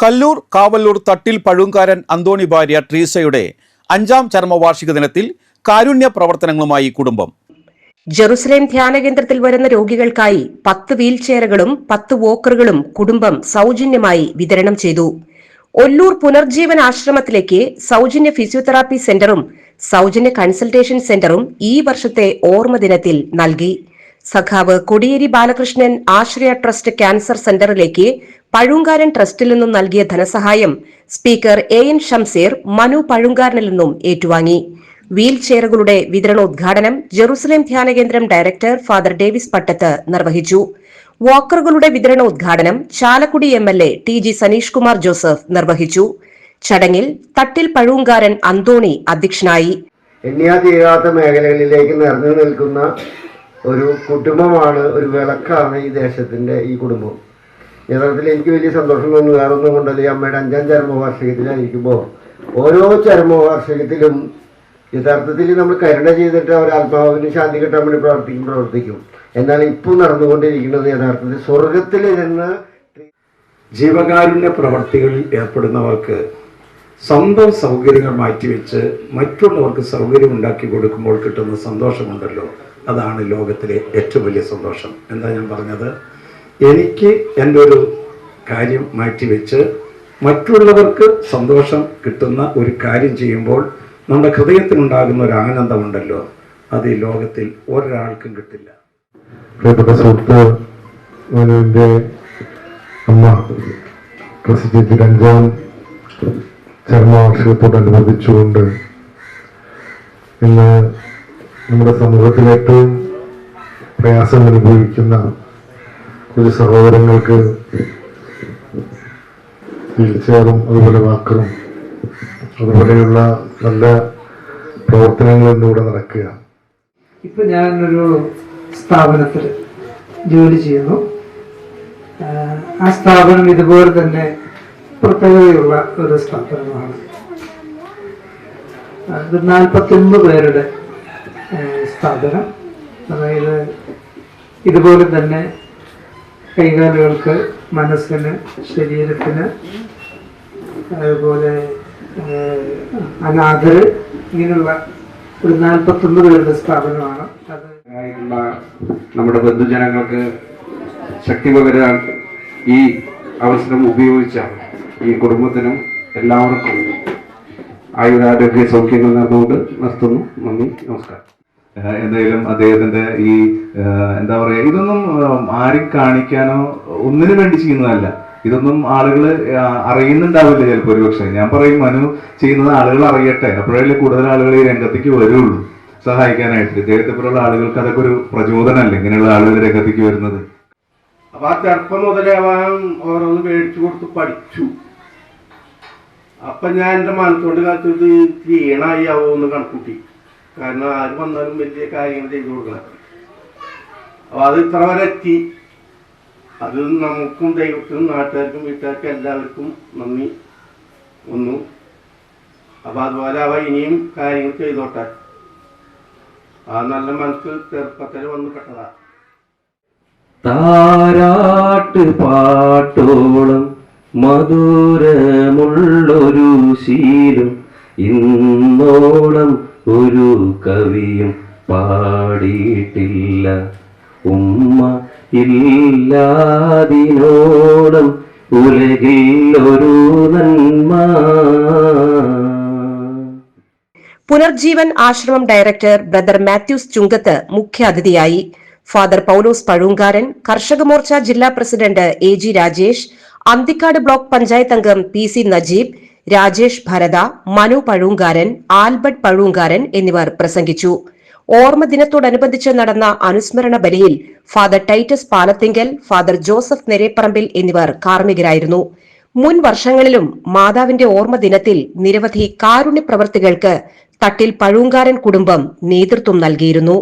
കല്ലൂർ കാവല്ലൂർ തട്ടിൽ പഴുങ്കാരൻ അന്തോണി ഭാര്യ ട്രീസയുടെ അഞ്ചാം ചരമവാർഷിക ദിനത്തിൽ കാരുണ്യ പ്രവർത്തനങ്ങളുമായി കുടുംബം. ജെറുസലേം ധ്യാന കേന്ദ്രത്തിൽ വരുന്ന രോഗികൾക്കായി പത്ത് വീൽചെയറുകളും പത്ത് വോക്കറുകളും കുടുംബം സൗജന്യമായി വിതരണം ചെയ്തു. ഒല്ലൂർ പുനർജീവൻ ആശ്രമത്തിലേക്ക് സൗജന്യ ഫിസിയോതെറാപ്പി സെന്ററും സൗജന്യ കൺസൾട്ടേഷൻ സെന്ററും ഈ വർഷത്തെ ഓർമ്മ ദിനത്തിൽ നൽകി. സഖാവ് കൊടിയേരി ബാലകൃഷ്ണൻ ആശ്രയ ട്രസ്റ്റ് ക്യാൻസർ സെന്ററിലേക്ക് പഴുങ്കാരൻ ട്രസ്റ്റിൽ നിന്നും നൽകിയ ധനസഹായം speaker A N Shamseer Manu പഴുങ്കാരനിൽ നിന്നും ഏറ്റുവാങ്ങി. വീൽ ചെയറുകളുടെ വിതരണോദ്ഘാടനം ജെറുസലേം ധ്യാനകേന്ദ്രം ഡയറക്ടർ ഫാദർ ഡേവിസ് പട്ടത്ത് നിർവഹിച്ചു. വാക്കറുകളുടെ വിതരണോദ്ഘാടനം Chalakudy M L A T G Saneesh Kumar Joseph നിർവഹിച്ചു. ചടങ്ങിൽ തട്ടിൽ പഴുങ്കാരൻ അന്തോണി അധ്യക്ഷനായി. മേഖലകളിലേക്ക് നിൽക്കുന്ന ഒരു കുടുംബമാണ് ഒരു വിളക്കാണ് ഈ ദേശത്തിന്റെ ഈ കുടുംബം. യഥാർത്ഥത്തിൽ എനിക്ക് വലിയ സന്തോഷം തോന്നുന്നു. വേറെ ഒന്നും കൊണ്ടല്ല ഈ അമ്മയുടെ അഞ്ചാം ചരമവാർഷികത്തിലായിരിക്കുമ്പോൾ ഓരോ ചരമവാർഷികത്തിലും യഥാർത്ഥത്തിൽ നമ്മൾ കരുണ ചെയ്തിട്ട് അവർ ആത്മാവിന് ശാന്തി കിട്ടാൻ വേണ്ടി പ്രവർത്തിക്കും പ്രവർത്തിക്കും. എന്നാൽ ഇപ്പോൾ നടന്നുകൊണ്ടിരിക്കുന്നത് യഥാർത്ഥത്തിൽ സ്വർഗത്തിൽ ഇരുന്ന് ജീവകാരുണ്യ പ്രവർത്തികളിൽ ഏർപ്പെടുന്നവർക്ക് സ്വന്തം സൗകര്യങ്ങൾ മാറ്റിവെച്ച് മറ്റുള്ളവർക്ക് സൗകര്യം ഉണ്ടാക്കി കൊടുക്കുമ്പോൾ കിട്ടുന്ന സന്തോഷമുണ്ടല്ലോ. അതാണ് ലോകത്തിലെ ഏറ്റവും വലിയ സന്തോഷം. എന്താ ഞാൻ പറഞ്ഞത്? എനിക്ക് എന്റെ ഒരു കാര്യം മാറ്റിവെച്ച് മറ്റുള്ളവർക്ക് സന്തോഷം കിട്ടുന്ന ഒരു കാര്യം ചെയ്യുമ്പോൾ നമ്മുടെ ഹൃദയത്തിനുണ്ടാകുന്ന ഒരു ആനന്ദമുണ്ടല്ലോ. അത് ഈ ലോകത്തിൽ ഒരാൾക്കും കിട്ടില്ല. പ്രിയപ്പെട്ട സുഹൃത്ത് എന്റെ അമ്മ പ്രസിദ്ധിയുടെ അഞ്ചാം ചരമവാർഷികത്തോടനുബന്ധിച്ചുകൊണ്ട് ഇന്ന് നമ്മുടെ സമൂഹത്തിൽ ഏറ്റവും പ്രയാസം അനുഭവിക്കുന്ന ഒരു സഹോദരങ്ങൾക്ക് വീൽചെയറും അതുപോലെ വാക്കറും അതുപോലെയുള്ള നല്ല പ്രവർത്തനങ്ങൾ ഇന്നിവിടെ നടക്കുക. ഇപ്പൊ ഞാനൊരു സ്ഥാപനത്തിൽ ജോലി ചെയ്യുന്നു. ആ സ്ഥാപനം ഇതുപോലെ തന്നെ പ്രത്യേകതയുള്ള ഒരു സ്ഥാപനമാണ്. നാൽപ്പത്തി ഒന്ന് പേരുടെ സ്ഥാപനം. അതായത് ഇതുപോലെ തന്നെ കൈകാലുകൾക്ക് മനസ്സിന് ശരീരത്തിന് അതുപോലെ അനാഥര് ഇങ്ങനെയുള്ള ഒരു നാൽപ്പത്തൊമ്പത് പേരുടെ സ്ഥാപനമാണ്. അത് നമ്മുടെ ബന്ധുജനങ്ങൾക്ക് ശക്തി പകരാൻ ഈ അവസരം ഉപയോഗിച്ച ഈ കുടുംബത്തിനും എല്ലാവർക്കും ആയുരാരോഗ്യ സൗഖ്യങ്ങൾ നേർന്നുകൊണ്ട് നിർത്തുന്നു. നന്ദി നമസ്കാരം. എന്തായാലും അദ്ദേഹത്തിന്റെ ഈ എന്താ പറയാ ഇതൊന്നും ആരും കാണിക്കാനോ ഒന്നിനു വേണ്ടി ചെയ്യുന്നതല്ല. ഇതൊന്നും ആളുകൾ അറിയുന്നുണ്ടാവില്ല ചിലപ്പോൾ ഒരു ഞാൻ പറയും മനു ചെയ്യുന്നത് ആളുകൾ അറിയട്ടെ. അപ്പോഴല്ലേ കൂടുതൽ ആളുകൾ ഈ രംഗത്തേക്ക് വരുള്ളൂ സഹായിക്കാനായിട്ട്. ഇദ്ദേഹത്തെ പോലുള്ള ആളുകൾക്ക് അതൊക്കെ ഒരു പ്രചോദനമല്ലേ? ഇങ്ങനെയുള്ള ആളുകൾ രംഗത്തേക്ക് വരുന്നത്. അപ്പൊ ആ ചെറുപ്പം മുതലേ ഓരോന്ന് മേടിച്ചു കൊടുത്ത് പഠിച്ചു. അപ്പൊ ഞാൻ എന്റെ മനസ്സുകൊണ്ട് ഇത് ആവോ എന്ന് കണക്കൂട്ടി കാരണം ആര് വന്നാലും വലിയ കാര്യങ്ങൾ ചെയ്തു കൊടുക്കണം. അപ്പൊ അത് ഇത്ര വരെ എത്തി. അത് നമുക്കും ദൈവത്തിനും നാട്ടുകാർക്കും വീട്ടുകാർക്കും എല്ലാവർക്കും നന്ദി. ഒന്നു അപ്പൊ അതുപോലെ അവ ഇനിയും കാര്യങ്ങൾ ചെയ്തോട്ടെ. ആ നല്ല മനസ്സ് ചെറുപ്പത്തിൽ വന്നു പെട്ടതാ. താരാട്ട് പാട്ടോളം മധുരമുള്ളൊരു ശീലം ഇന്നോളം ഒരു കവിയും പാടിയിട്ടില്ല. ഉമ്മ ഇല്ലാതിനോടും ഉലകിൽ ഒരു നന്മ. പുനർജീവൻ ആശ്രമം ഡയറക്ടർ ബ്രദർ മാത്യൂസ് ചുങ്കത്ത് മുഖ്യാതിഥിയായി ഫാദർ പൌലോസ് പഴൂങ്കാരൻ കർഷക മോർച്ച ജില്ലാ president A G Rajesh Anthikkad block panchayat അംഗം P C Najeeb Rajesh Bharatha Manu Pazhunkaran Albert Pazhunkaran എന്നിവർ പ്രസംഗിച്ചു. ഓർമ്മ ദിനത്തോടനുബന്ധിച്ച് നടന്ന അനുസ്മരണ ബലിയിൽ father Titus Palathinkal father Joseph Nereparambil എന്നിവർ കാർമ്മികരായിരുന്നു. മുൻ വർഷങ്ങളിലും മാതാവിന്റെ ഓർമ്മ ദിനത്തിൽ നിരവധി കാരുണ്യ പ്രവർത്തികൾക്ക് തട്ടിൽ പഴൂങ്കാരൻ കുടുംബം നേതൃത്വം നൽകിയിരുന്നു.